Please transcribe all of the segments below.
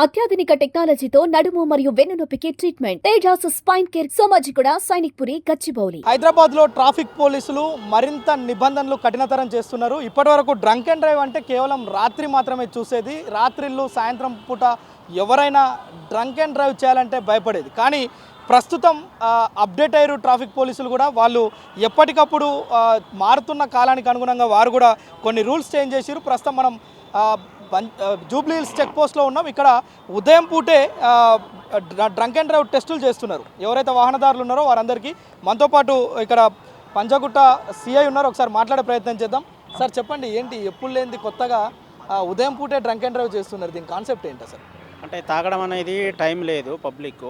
అత్యాధునిక టెక్నాలజీతో నడుము మరియు వెన్నునొప్పికి treatment Tejas spine care Somajiguda Sainikpuri Gachibowli. హైదరాబాద్లో ట్రాఫిక్ పోలీసులు మరింత నిబంధనలు కఠినతరం చేస్తున్నారు. ఇప్పటివరకు డ్రంక్ అండ్ డ్రైవ్ అంటే కేవలం రాత్రి మాత్రమే చూసేది. రాత్రిళ్ళు సాయంత్రం పూట ఎవరైనా డ్రంక్ అండ్ డ్రైవ్ చేయాలంటే భయపడేది. కానీ ప్రస్తుతం అప్డేట్ అయ్యారు ట్రాఫిక్ పోలీసులు కూడా. వాళ్ళు ఎప్పటికప్పుడు మారుతున్న కాలానికి అనుగుణంగా వారు కూడా కొన్ని రూల్స్ చేంజ్ చేసారు ప్రస్తుతం మనం జూబ్లీ హిల్స్ చెక్ పోస్ట్లో ఉన్నాం. ఇక్కడ ఉదయం పూటే డ్రంక్ అండ్ డ్రైవ్ టెస్టులు చేస్తున్నారు. ఎవరైతే వాహనదారులు ఉన్నారో వారందరికీ మనతో పాటు ఇక్కడ పంజగుట్ట సిఐ ఉన్నారు. ఒకసారి మాట్లాడే ప్రయత్నం చేద్దాం. సార్ చెప్పండి ఏంటి ఎప్పుడు లేనిది కొత్తగా ఉదయం పూటే డ్రంక్ అండ్ డ్రైవ్ చేస్తున్నారు. దీని కాన్సెప్ట్ ఏంటో సార్? అంటే తాగడం అనేది టైం లేదు పబ్లిక్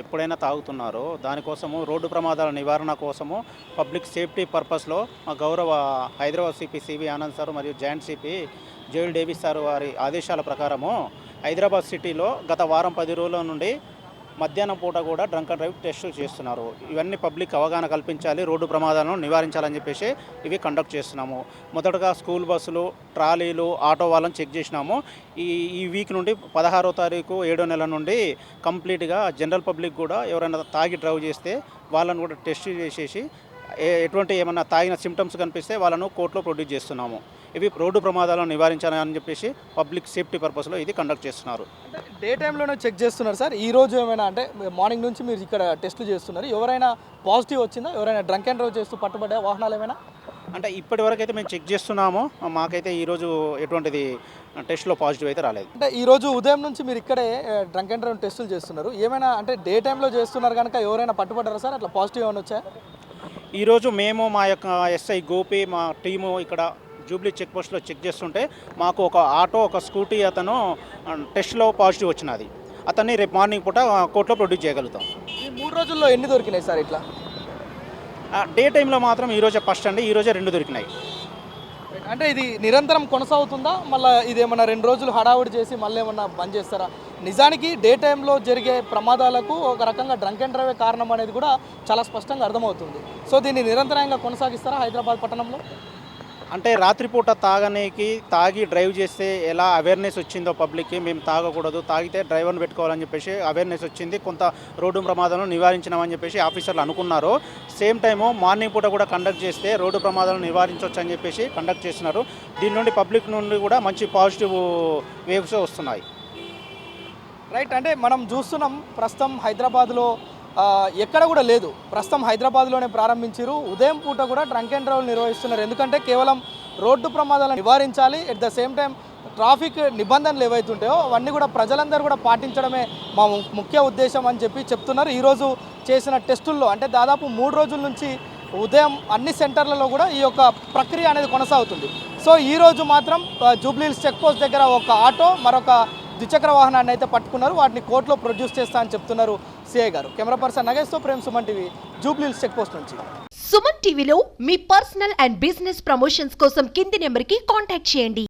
ఎప్పుడైనా తాగుతున్నారు. దానికోసము రోడ్డు ప్రమాదాల నివారణ కోసము పబ్లిక్ సేఫ్టీ పర్పస్లో మా గౌరవ Hyderabad CP CV Anand sir మరియు joint CP Joel Davis sir వారి ఆదేశాల ప్రకారము హైదరాబాద్ సిటీలో గత వారం పది రోజుల నుండి మధ్యాహ్నం పూట కూడా డ్రంక్ అండ్ డ్రైవ్ టెస్టులు చేస్తున్నారు. ఇవన్నీ పబ్లిక్ అవగాహన కల్పించాలి రోడ్డు ప్రమాదాలను నివారించాలని చెప్పేసి ఇవి కండక్ట్ చేస్తున్నాము. మొదటగా స్కూల్ బస్సులు ట్రాలీలు ఆటో వాళ్ళని చెక్ చేసినాము. ఈ ఈ వీక్ నుండి పదహారో తారీఖు ఏడో నెల నుండి కంప్లీట్గా జనరల్ పబ్లిక్ కూడా ఎవరైనా తాగి డ్రైవ్ చేస్తే వాళ్ళని కూడా టెస్ట్ చేసేసి ఎటువంటి ఏమైనా తాగిన సిమ్టమ్స్ కనిపిస్తే వాళ్ళను కోర్టులో ప్రొడ్యూస్ చేస్తున్నాము. ఇవి రోడ్డు ప్రమాదాలను నివారించాలని చెప్పేసి పబ్లిక్ సేఫ్టీ పర్పస్లో ఇది కండక్ట్ చేస్తున్నారు. అంటే డే టైంలోనే చెక్ చేస్తున్నారు సార్. ఈ రోజు ఏమైనా అంటే మార్నింగ్ నుంచి మీరు ఇక్కడ టెస్టులు చేస్తున్నారు. ఎవరైనా పాజిటివ్ వచ్చిందా? ఎవరైనా డ్రంక్ అండ్ డ్రైవ్ చేస్తూ పట్టుబడ్డా? వాహనాలు ఏమైనా? అంటే ఇప్పటి వరకు అయితే మేము చెక్ చేస్తున్నాము. మాకైతే ఈరోజు ఎటువంటిది టెస్ట్లో పాజిటివ్ అయితే రాలేదు. అంటే ఈ రోజు ఉదయం నుంచి మీరు ఇక్కడే డ్రంక్ అండ్ డ్రైవ్ టెస్టులు చేస్తున్నారు. ఏమైనా అంటే డే టైంలో చేస్తున్నారు కనుక ఎవరైనా పట్టుబడ్డారా సార్? అట్లా పాజిటివ్ ఏమైనా వచ్చాయా ఈరోజు మేము మా యొక్క ఎస్ఐ గోపి మా టీము ఇక్కడ జూబ్లీ చెక్ పోస్ట్లో చెక్ చేస్తుంటే మాకు ఒక ఆటో ఒక స్కూటీ అతను టెస్ట్లో పాజిటివ్ వచ్చినది. అతన్ని రేపు మార్నింగ్ పూట కోర్టులో ప్రొడ్యూస్ చేయగలుగుతాం. ఈ మూడు రోజుల్లో ఎన్ని దొరికినాయి సార్ ఇట్లా? డే టైంలో మాత్రం ఈరోజే ఫస్ట్ అండి ఈరోజే రెండు దొరికినాయి. అంటే ఇది నిరంతరం కొనసాగుతుందా? మళ్ళీ ఇది ఏమన్నా రెండు రోజులు హడావుడి చేసి మళ్ళీ ఏమన్నా బంద్ చేస్తారా? నిజానికి డే టైంలో జరిగే ప్రమాదాలకు ఒక రకంగా డ్రంక్ అండ్ డ్రైవే కారణం అనేది కూడా చాలా స్పష్టంగా అర్థమవుతుంది. సో దీన్ని నిరంతరంగా కొనసాగిస్తారా హైదరాబాద్ పట్టణంలో? అంటే రాత్రిపూట తాగనీకి తాగి డ్రైవ్ చేస్తే ఎలా అవేర్నెస్ వచ్చిందో పబ్లిక్కి మేము తాగకూడదు. తాగితే డ్రైవర్ని పెట్టుకోవాలని చెప్పేసి అవేర్నెస్ వచ్చింది. కొంత రోడ్డు ప్రమాదాలను నివారించినామని చెప్పేసి ఆఫీసర్లు అనుకున్నారు. సేమ్ టైము మార్నింగ్ పూట కూడా కండక్ట్ చేస్తే రోడ్డు ప్రమాదాలను నివారించవచ్చు అని చెప్పేసి కండక్ట్ చేస్తున్నారు. దీని నుండి పబ్లిక్ నుండి కూడా మంచి పాజిటివ్ వేవ్స్ వస్తున్నాయి. రైట్ అంటే మనం చూస్తున్నాం ప్రస్తుతం హైదరాబాద్లో ఎక్కడ కూడా లేదు. ప్రస్తుతం హైదరాబాద్లోనే ప్రారంభించారు ఉదయం పూట కూడా ట్రంక్ అండ్ డ్రైవ్ నిర్వహిస్తున్నారు. ఎందుకంటే కేవలం రోడ్డు ప్రమాదాలను నివారించాలి. At the same time traffic నిబంధనలు ఏవైతుంటాయో అవన్నీ కూడా ప్రజలందరూ కూడా పాటించడమే మా ము- ముఖ్య ఉద్దేశం అని చెప్పి చెప్తున్నారు. ఈరోజు చేసిన టెస్టుల్లో అంటే దాదాపు మూడు రోజుల నుంచి ఉదయం అన్ని సెంటర్లలో కూడా ఈ యొక్క ప్రక్రియ అనేది కొనసాగుతుంది. సో ఈ రోజు మాత్రం జూబ్లీల్స్ జూబ్లీహిల్స్ దగ్గర ఒక ఆటో మరొక ద్విచక్ర వాహనాన్ని అయితే పట్టుకున్నారు. వాటిని కోర్టులో ప్రొడ్యూస్ చేస్తా అని చెప్తున్నారు సిఐ గారు. Camera person నగేష్తో Prem Suman TV Jubilee Hills check post నుంచి. సుమన్ టీవీలో మీ పర్సనల్ అండ్ బిజినెస్ ప్రమోషన్స్ కోసం కింది నెంబర్కి కాంటాక్ట్ చేయండి.